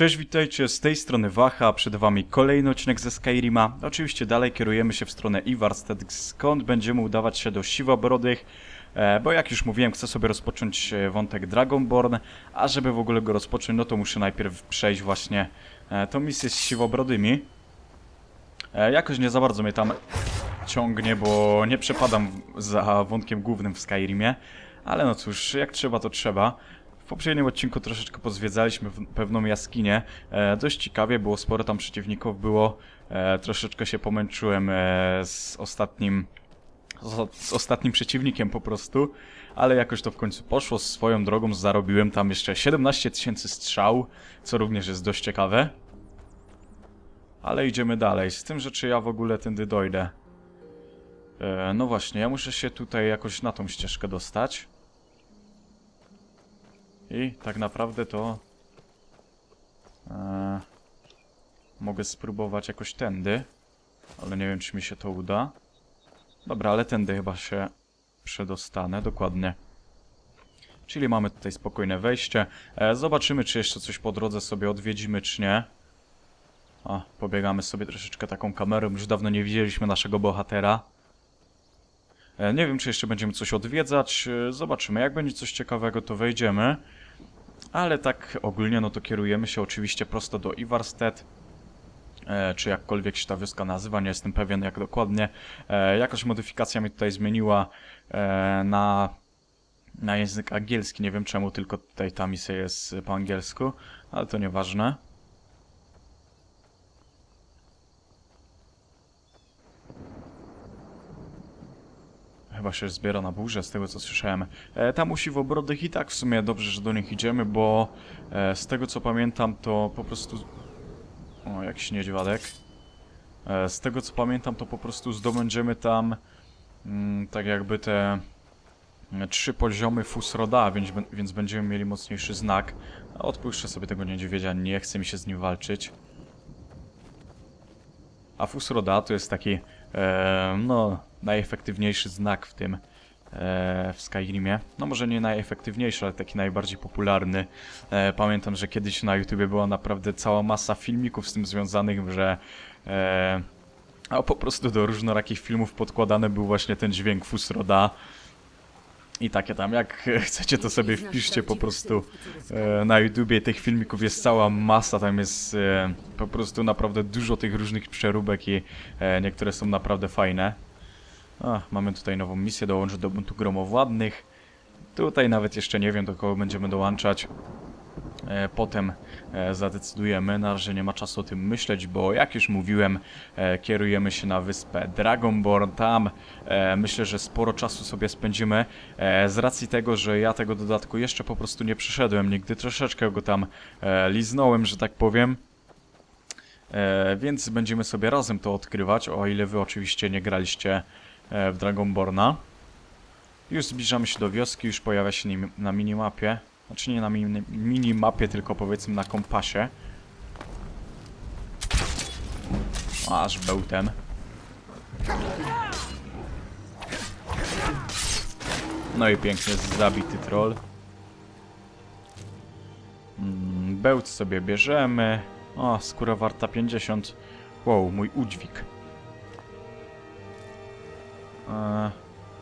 Cześć, witajcie, z tej strony Wacha, przed wami kolejny odcinek ze Skyrima. Oczywiście dalej kierujemy się w stronę Ivarstead, skąd będziemy udawać się do Siwobrodych, e, bo jak już mówiłem, chcę sobie rozpocząć e, wątek Dragonborn, a żeby w ogóle go rozpocząć, no to muszę najpierw przejść właśnie e, tą misję z Siwobrodymi. Jakoś nie za bardzo mnie tam ciągnie, bo nie przepadam za wątkiem głównym w Skyrimie, ale no cóż, jak trzeba, to trzeba. Poprzednim odcinku troszeczkę pozwiedzaliśmy pewną jaskinię. E, dość ciekawie, było sporo tam przeciwników, było. E, troszeczkę się pomęczyłem e, z ostatnim z ostatnim przeciwnikiem po prostu, ale jakoś to w końcu poszło swoją drogą, zarobiłem tam jeszcze 17 tysięcy strzał, co również jest dość ciekawe. Ale idziemy dalej, z tym, że czy ja w ogóle tędy dojdę. E, no właśnie, ja muszę się tutaj jakoś na tą ścieżkę dostać. I tak naprawdę to... E, mogę spróbować jakoś tędy, ale nie wiem czy mi się to uda. Dobra, ale tędy chyba się przedostanę, dokładnie. Czyli mamy tutaj spokojne wejście. E, zobaczymy, czy jeszcze coś po drodze sobie odwiedzimy, czy nie. A, pobiegamy sobie troszeczkę taką kamerą. Już dawno nie widzieliśmy naszego bohatera. E, nie wiem, czy jeszcze będziemy coś odwiedzać. Zobaczymy. Jak będzie coś ciekawego, to wejdziemy. Ale tak ogólnie, no to kierujemy się oczywiście prosto do Ivarstead. E, czy jakkolwiek się ta wioska nazywa, nie jestem pewien jak dokładnie. E, jakoś modyfikacja mi tutaj zmieniła e, na, na język angielski. Nie wiem czemu, tylko tutaj ta misja jest po angielsku, ale to nieważne. Chyba się zbiera na burzę, z tego co słyszałem. E, tam u Siwobrodych i tak w sumie dobrze, że do nich idziemy, bo e, z tego co pamiętam, to po prostu... O, jakiś niedźwiadek. E, z tego co pamiętam, to po prostu zdobędziemy tam mm, tak jakby te e, trzy poziomy Fusroda, więc, więc będziemy mieli mocniejszy znak. Odpuszczę sobie tego niedźwiedzia, nie chce mi się z nim walczyć. A Fusroda to jest taki, e, no, najefektywniejszy znak w tym, e, w Skyrimie. No może nie najefektywniejszy, ale taki najbardziej popularny. E, pamiętam, że kiedyś na YouTubie była naprawdę cała masa filmików z tym związanych, że e, a po prostu do różnorakich filmów podkładany był właśnie ten dźwięk Fusroda. I takie tam, jak chcecie to sobie wpiszcie po prostu e, na YouTubie tych filmików jest cała masa, tam jest e, po prostu naprawdę dużo tych różnych przeróbek i e, niektóre są naprawdę fajne. A, mamy tutaj nową misję, dołączyć do buntu gromowładnych. Tutaj nawet jeszcze nie wiem do kogo będziemy dołączać. E, potem e, zadecydujemy, na nie ma czasu o tym myśleć, bo jak już mówiłem, e, kierujemy się na wyspę Dragonborn. Tam e, myślę, że sporo czasu sobie spędzimy. E, z racji tego, że ja tego dodatku jeszcze po prostu nie przeszedłem nigdy, troszeczkę go tam e, liznąłem, że tak powiem. E, więc będziemy sobie razem to odkrywać, o ile wy oczywiście nie graliście w Dragonborna. Już zbliżamy się do wioski, już pojawia się na minimapie. Znaczy nie na mini- minimapie, tylko powiedzmy na kompasie. Aż bełtem. No i pięknie zabity troll. Mm, Bełt sobie bierzemy. O, skóra warta 50. Wow, mój udźwig. Eee,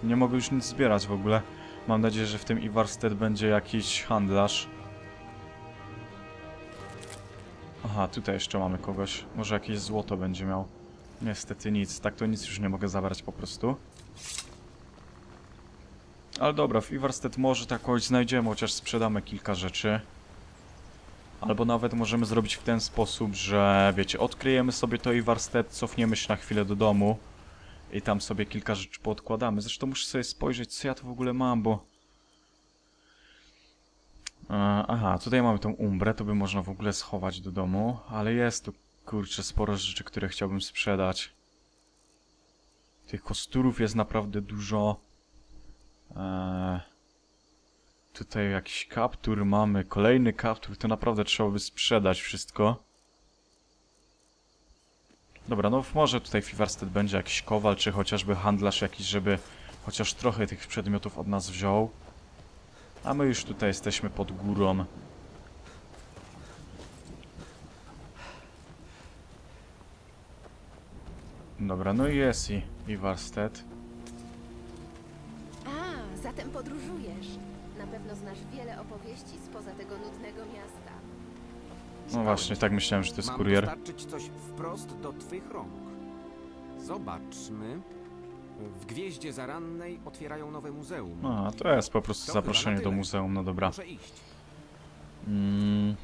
nie mogę już nic zbierać w ogóle. Mam nadzieję, że w tym Ivarstead będzie jakiś handlarz. Aha, tutaj jeszcze mamy kogoś. Może jakieś złoto będzie miał. Niestety nic. Tak to nic już nie mogę zabrać po prostu. Ale dobra, w Ivarstead może tak kogoś znajdziemy, chociaż sprzedamy kilka rzeczy. Albo nawet możemy zrobić w ten sposób, że wiecie, odkryjemy sobie to Ivarstead, cofniemy się na chwilę do domu i tam sobie kilka rzeczy poodkładamy. Zresztą muszę sobie spojrzeć, co ja tu w ogóle mam, bo... E, aha, tutaj mamy tą umbrę, to by można w ogóle schować do domu, ale jest tu, kurczę, sporo rzeczy, które chciałbym sprzedać. Tych kosturów jest naprawdę dużo. E, tutaj jakiś kaptur mamy, kolejny kaptur, to naprawdę trzeba by sprzedać wszystko. Dobra, no może tutaj w będzie jakiś kowal, czy chociażby handlarz jakiś, żeby chociaż trochę tych przedmiotów od nas wziął. A my już tutaj jesteśmy pod górą. Dobra, no i jest i, i A, zatem podróżujesz. Na pewno znasz wiele opowieści spoza tego nudnego miasta. No właśnie, tak myślałem, że to jest Mam kurier. dostarczyć coś wprost do twych rąk. Zobaczmy. W Gwieździe Zarannej otwierają nowe muzeum. A, to jest po prostu zaproszenie do muzeum, no dobra. Muszę iść. Mm,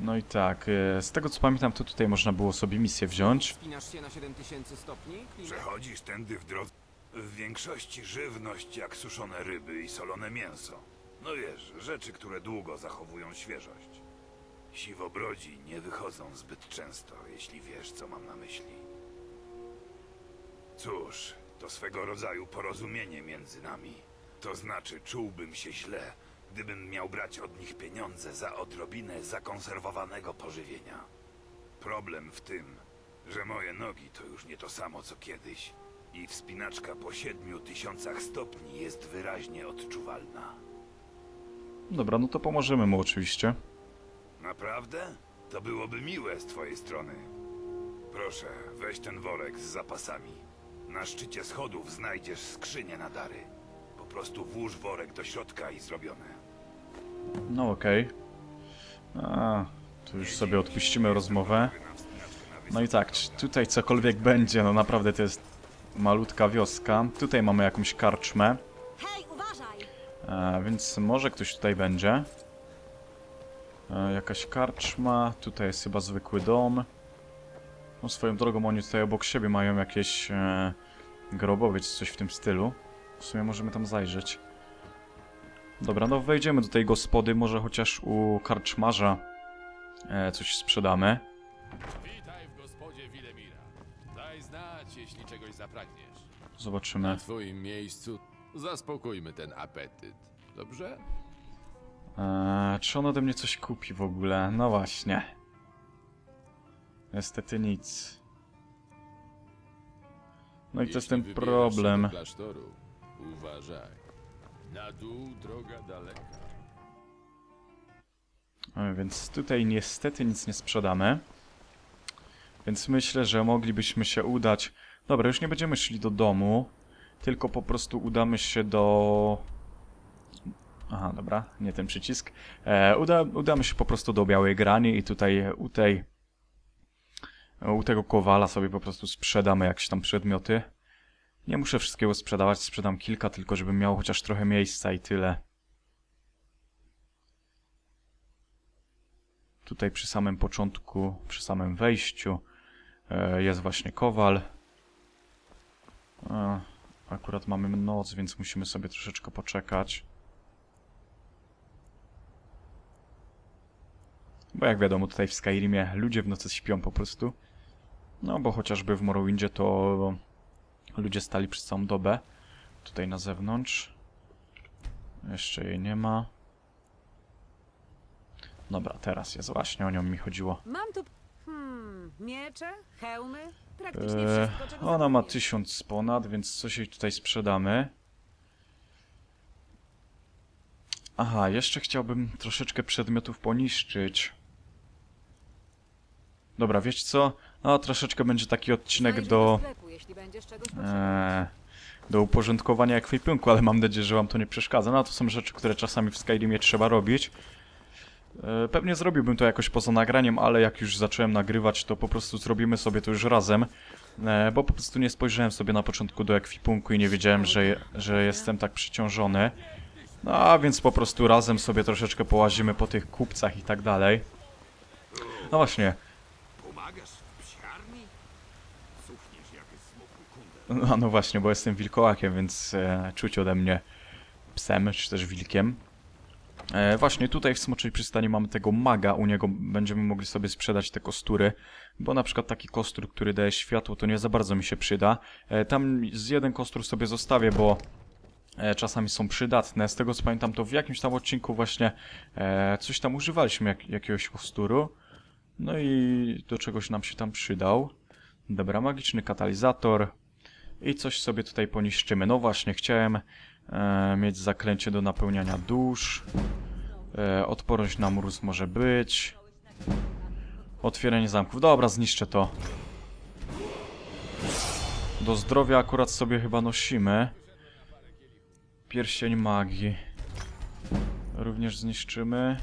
no i tak, e, z tego co pamiętam, to tutaj można było sobie misję wziąć. Wspinasz się na 7000 stopni? Klimat? Przechodzisz tędy w drodze. W większości żywność jak suszone ryby i solone mięso. No wiesz, rzeczy, które długo zachowują świeżość. Siwobrodzi nie wychodzą zbyt często, jeśli wiesz, co mam na myśli. Cóż, to swego rodzaju porozumienie między nami. To znaczy, czułbym się źle, gdybym miał brać od nich pieniądze za odrobinę zakonserwowanego pożywienia. Problem w tym, że moje nogi to już nie to samo co kiedyś i wspinaczka po siedmiu tysiącach stopni jest wyraźnie odczuwalna. Dobra, no to pomożemy mu oczywiście. Naprawdę? To byłoby miłe z twojej strony. Proszę, weź ten worek z zapasami. Na szczycie schodów znajdziesz skrzynię na dary. Po prostu włóż worek do środka i zrobione. No okej. A, tu już sobie odpuścimy rozmowę. No i tak, czy tutaj cokolwiek będzie, no naprawdę to jest malutka wioska. Tutaj mamy jakąś karczmę, Hej, uważaj! e, więc może ktoś tutaj będzie. E, jakaś karczma, tutaj jest chyba zwykły dom. No swoją drogą oni tutaj obok siebie mają jakieś e, grobowiec, coś w tym stylu. W sumie możemy tam zajrzeć. Dobra, no wejdziemy do tej gospody, może chociaż u karczmarza e, coś sprzedamy. Witaj w gospodzie Wilemira. Daj znać, jeśli czegoś zapragniesz. Zobaczymy. Na twoim miejscu zaspokójmy ten apetyt. Dobrze? Eee, czy on ode mnie coś kupi w ogóle? No właśnie. Niestety nic. No i to jest ten problem. klasztoru, uważaj. Na dół droga daleka. E, Więc tutaj niestety nic nie sprzedamy. Więc myślę, że moglibyśmy się udać... Dobra, już nie będziemy szli do domu, tylko po prostu udamy się do... Aha, dobra, nie ten przycisk. E, uda, udamy się po prostu do Białej Grani i tutaj u tej... U tego kowala sobie po prostu sprzedamy jakieś tam przedmioty. Nie muszę wszystkiego sprzedawać, sprzedam kilka, tylko żebym miał chociaż trochę miejsca i tyle. Tutaj przy samym początku, przy samym wejściu e, jest właśnie kowal. E, Akurat mamy noc, więc musimy sobie troszeczkę poczekać. Bo jak wiadomo, tutaj w Skyrimie ludzie w nocy śpią po prostu. No bo chociażby w Morrowindzie to ludzie stali przez całą dobę. Tutaj na zewnątrz. Jeszcze jej nie ma. Dobra, teraz jest właśnie o nią mi chodziło. Mam tu... Hmm, miecze, hełmy, praktycznie Eee, wszystko, czego ona ma zapomnieć. tysiąc ponad, więc coś jej tutaj sprzedamy. Aha, jeszcze chciałbym troszeczkę przedmiotów poniszczyć. Dobra, wiecie co? No, troszeczkę będzie taki odcinek do, eee, do uporządkowania ekwipunku, ale mam nadzieję, że wam to nie przeszkadza. No, to są rzeczy, które czasami w Skyrimie trzeba robić. E, Pewnie zrobiłbym to jakoś poza nagraniem, ale jak już zacząłem nagrywać, to po prostu zrobimy sobie to już razem. E, Bo po prostu nie spojrzałem sobie na początku do ekwipunku i nie wiedziałem, że, że jestem tak przyciążony. No a więc po prostu razem sobie troszeczkę połazimy po tych kupcach i tak dalej. No właśnie, Pomagasz w psiarni? Suchniesz jak no, no właśnie, bo jestem wilkołakiem, więc e, czuć ode mnie psem, czy też wilkiem. E, właśnie tutaj w Smoczej Przystani mamy tego maga, u niego będziemy mogli sobie sprzedać te kostury, bo na przykład taki kostur, który daje światło, to nie za bardzo mi się przyda. E, tam z jeden kostur sobie zostawię, bo e, czasami są przydatne. Z tego co pamiętam, to w jakimś tam odcinku właśnie e, coś tam używaliśmy, jak, jakiegoś kosturu. No i do czegoś nam się tam przydał. Dobra, magiczny katalizator. I coś sobie tutaj poniszczymy. No właśnie, chciałem e, mieć zaklęcie do napełniania dusz. E, odporność na mróz może być. Otwieranie zamków. Dobra, zniszczę to. Do zdrowia akurat sobie chyba nosimy. Pierścień magii. Również zniszczymy.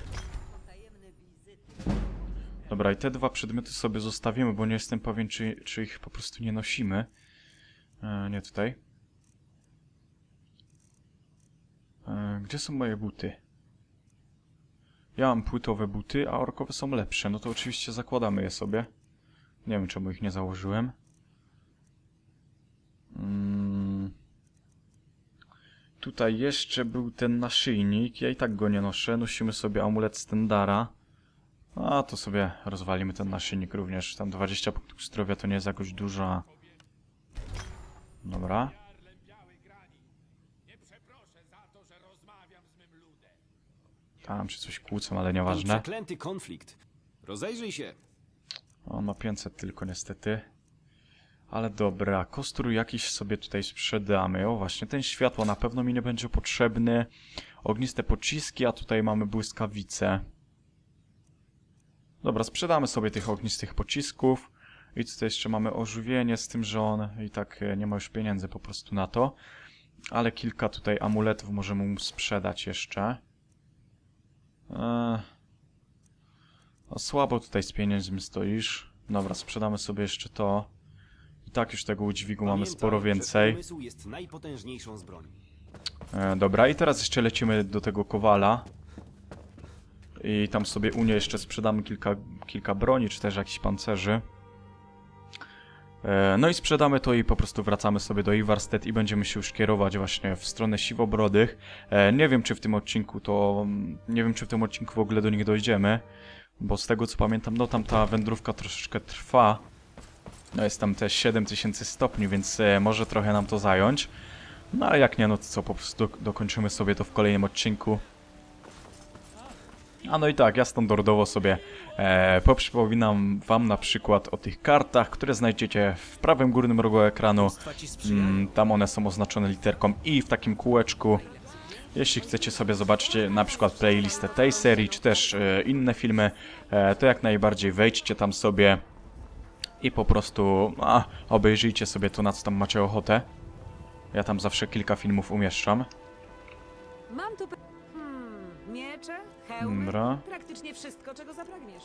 Dobra, i te dwa przedmioty sobie zostawimy, bo nie jestem pewien, czy, czy ich po prostu nie nosimy. E, nie tutaj. E, gdzie są moje buty? Ja mam płytowe buty, a orkowe są lepsze. No to oczywiście zakładamy je sobie. Nie wiem, czemu ich nie założyłem. Mm. Tutaj jeszcze był ten naszyjnik. Ja i tak go nie noszę. Nosimy sobie amulet Stendara. A to sobie rozwalimy ten naszyjnik również. Tam 20 punktów zdrowia to nie jest jakoś dużo. Dobra. Tam się coś kłócą, ale nieważne. przeklęty konflikt. Rozejrzyj się. On ma 500 tylko niestety. Ale dobra, kostrój jakiś sobie tutaj sprzedamy. O właśnie, ten światło na pewno mi nie będzie potrzebny. Ogniste pociski, a tutaj mamy błyskawice. Dobra, sprzedamy sobie tych ognistych pocisków. I tutaj jeszcze mamy ożywienie, z tym, że on i tak e, nie ma już pieniędzy po prostu na to. Ale kilka tutaj amuletów możemy mu sprzedać jeszcze. Eee... A słabo tutaj z pieniędzmi stoisz. Dobra, sprzedamy sobie jeszcze to. I tak już tego udźwigu mamy sporo więcej. Jest najpotężniejszą z broni. E, dobra, i teraz jeszcze lecimy do tego kowala. I tam sobie u niej jeszcze sprzedamy kilka, kilka broni, czy też jakichś pancerzy. E, no i sprzedamy to i po prostu wracamy sobie do Ivarstead i będziemy się już kierować właśnie w stronę Siwobrodych. E, nie wiem, czy w tym odcinku to... Nie wiem, czy w tym odcinku w ogóle do nich dojdziemy. Bo z tego co pamiętam, no tam ta wędrówka troszeczkę trwa. No jest tam te 7000 stopni, więc e, może trochę nam to zająć. No a jak nie, no to co, po prostu do, dokończymy sobie to w kolejnym odcinku. A no i tak, ja standardowo sobie e, poprzypominam wam na przykład o tych kartach, które znajdziecie w prawym górnym rogu ekranu. Mm, tam one są oznaczone literką I w takim kółeczku. Jeśli chcecie sobie zobaczyć na przykład playlistę tej serii, czy też e, inne filmy, e, to jak najbardziej wejdźcie tam sobie i po prostu a, obejrzyjcie sobie to, na co tam macie ochotę. Ja tam zawsze kilka filmów umieszczam. Mam tu... miecze, hełmy, Dobra. praktycznie wszystko, czego zapragniesz.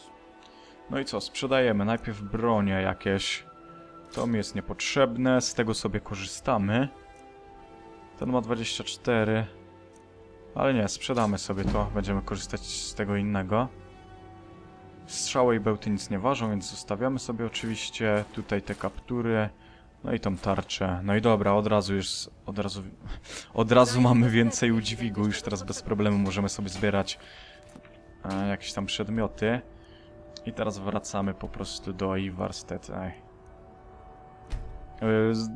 No i co, sprzedajemy najpierw bronie jakieś. To mi jest niepotrzebne, z tego sobie korzystamy. Ten ma 24. Ale nie, sprzedamy sobie to, będziemy korzystać z tego innego. Strzały i bełty nic nie ważą, więc zostawiamy sobie oczywiście tutaj te kaptury. No i tą tarczę. No i dobra, od razu już, od razu, od razu mamy więcej udźwigu, już teraz bez problemu możemy sobie zbierać e, jakieś tam przedmioty. I teraz wracamy po prostu do Ivarstead. Ej. Z-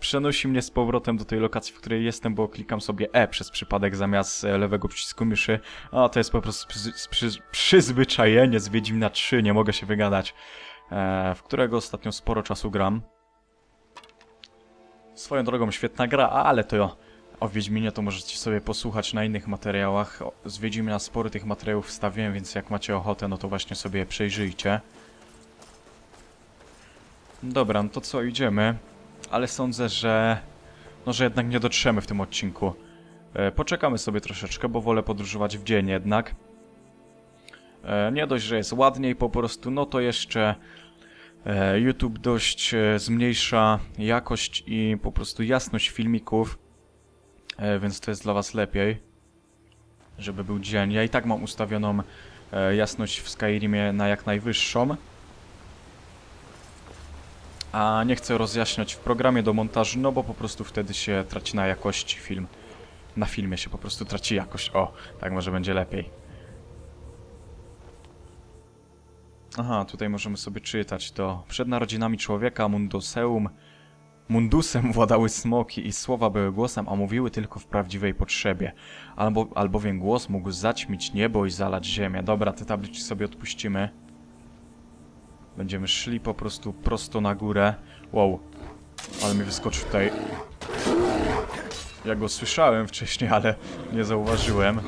Przenosi mnie z powrotem do tej lokacji, w której jestem, bo klikam sobie E przez przypadek zamiast e, lewego przycisku myszy. A to jest po prostu przy, przyzwyczajenie z Wiedźmina 3, nie mogę się wygadać. E, w którego ostatnio sporo czasu gram. Swoją drogą świetna gra, ale to o Wiedźminie to możecie sobie posłuchać na innych materiałach. Z Wiedźmina spory tych materiałów wstawiłem, więc jak macie ochotę, no to właśnie sobie je przejrzyjcie. Dobra, no to co, idziemy. Ale sądzę, że... No, że jednak nie dotrzemy w tym odcinku. E, poczekamy sobie troszeczkę, bo wolę podróżować w dzień jednak. E, nie dość, że jest ładniej po prostu, no to jeszcze... E, YouTube dość e, zmniejsza jakość i po prostu jasność filmików. E, więc to jest dla was lepiej, żeby był dzień. Ja i tak mam ustawioną jasność w Skyrimie na jak najwyższą. A nie chcę rozjaśniać w programie do montażu, no bo po prostu wtedy się traci na jakości film. Na filmie się po prostu traci jakość. O, tak może będzie lepiej. Aha, tutaj możemy sobie czytać to. Przed narodzinami człowieka Mundoseum Mundusem władały smoki i słowa były głosem, a mówiły tylko w prawdziwej potrzebie. Albo, albowiem głos mógł zaćmić niebo i zalać ziemię. Dobra, te tabliczki sobie odpuścimy. Będziemy szli po prostu prosto na górę. Wow, ale mi wyskoczył tutaj. Ja go słyszałem wcześniej, ale nie zauważyłem.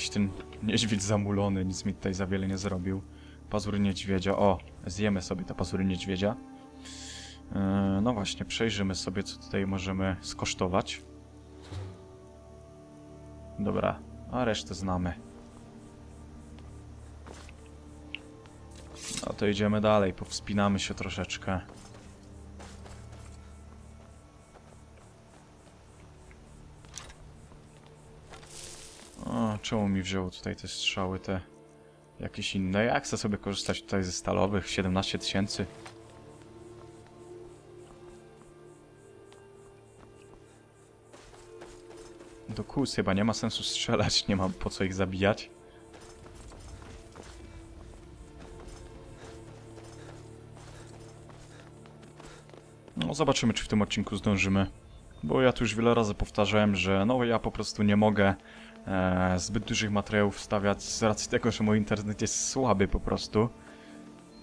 Jakiś ten Niedźwiedź zamulony, nic mi tutaj za wiele nie zrobił. Pazur niedźwiedzia. O, zjemy sobie te pazury niedźwiedzia. Yy, no właśnie, przejrzymy sobie, co tutaj możemy skosztować. Dobra, a resztę znamy. No to idziemy dalej, powspinamy się troszeczkę. Czemu mi wzięło tutaj te strzały, te jakieś inne? Jak chcę sobie korzystać tutaj ze stalowych? 17 tysięcy. Do kłus chyba nie ma sensu strzelać, nie ma po co ich zabijać. No zobaczymy, czy w tym odcinku zdążymy. Bo ja tu już wiele razy powtarzałem, że no ja po prostu nie mogę e, zbyt dużych materiałów wstawiać z racji tego, że mój internet jest słaby po prostu.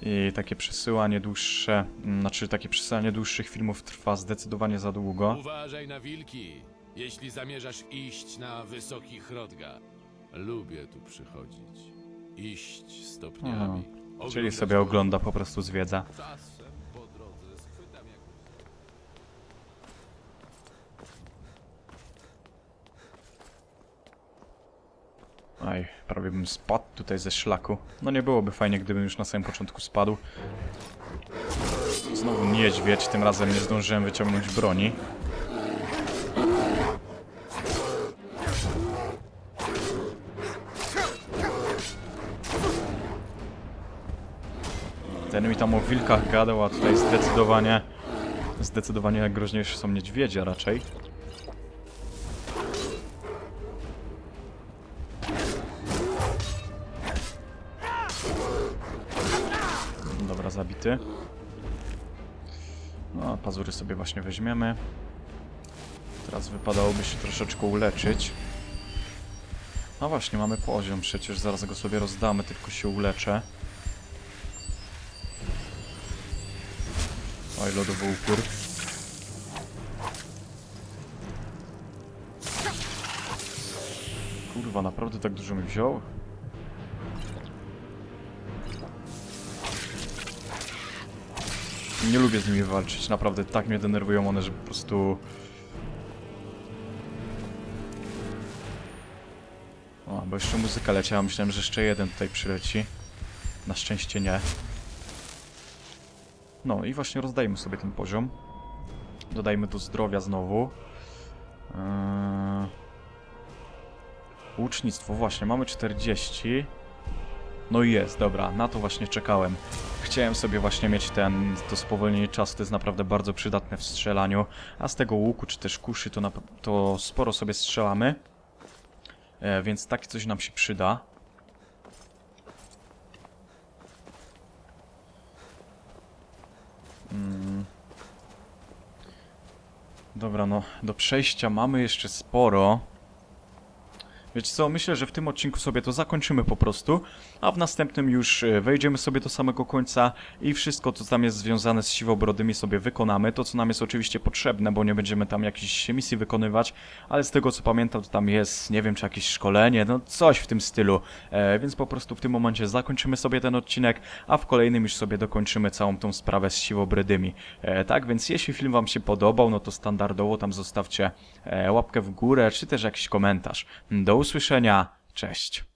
I takie przesyłanie dłuższe, mm, znaczy takie przesyłanie dłuższych filmów trwa zdecydowanie za długo. Uważaj na wilki, jeśli zamierzasz iść na wysoki Hrodga. Lubię tu przychodzić. Iść stopniami. Czyli sobie góry. ogląda po prostu zwiedza. Czasem po drodze schwytam jakąś... Aj, prawie bym spadł tutaj ze szlaku. No nie byłoby fajnie, gdybym już na samym początku spadł. Znowu niedźwiedź, tym razem nie zdążyłem wyciągnąć broni. Ten mi tam o wilkach gadał, a tutaj zdecydowanie... Zdecydowanie groźniejsze są niedźwiedzie raczej. No, a pazury sobie właśnie weźmiemy. Teraz wypadałoby się troszeczkę uleczyć. No właśnie, mamy poziom przecież, zaraz go sobie rozdamy, tylko się uleczę. Oj, lodowy upór. Kurwa, naprawdę tak dużo mi wziął? Nie lubię z nimi walczyć, naprawdę tak mnie denerwują one, że po prostu... O, bo jeszcze muzyka leciała, myślałem, że jeszcze jeden tutaj przyleci. Na szczęście nie. No i właśnie rozdajmy sobie ten poziom. Dodajmy do zdrowia znowu. Eee... Łucznictwo, właśnie, mamy 40. No i jest, dobra, na to właśnie czekałem. Chciałem sobie właśnie mieć ten, to spowolnienie czasu, to jest naprawdę bardzo przydatne w strzelaniu, a z tego łuku czy też kuszy to, na, to sporo sobie strzelamy, e, więc takie coś nam się przyda. Mm. Dobra, no do przejścia mamy jeszcze sporo. Wiecie co, myślę, że w tym odcinku sobie to zakończymy po prostu, a w następnym już e, wejdziemy sobie do samego końca i wszystko, co tam jest związane z siwobrodymi sobie wykonamy. To, co nam jest oczywiście potrzebne, bo nie będziemy tam jakichś misji wykonywać, ale z tego, co pamiętam, to tam jest, nie wiem, czy jakieś szkolenie, no coś w tym stylu. E, więc po prostu w tym momencie zakończymy sobie ten odcinek, a w kolejnym już sobie dokończymy całą tą sprawę z siwobrydymi. E, tak, więc jeśli film wam się podobał, no to standardowo tam zostawcie e, łapkę w górę, czy też jakiś komentarz. Do usłyszenia, cześć.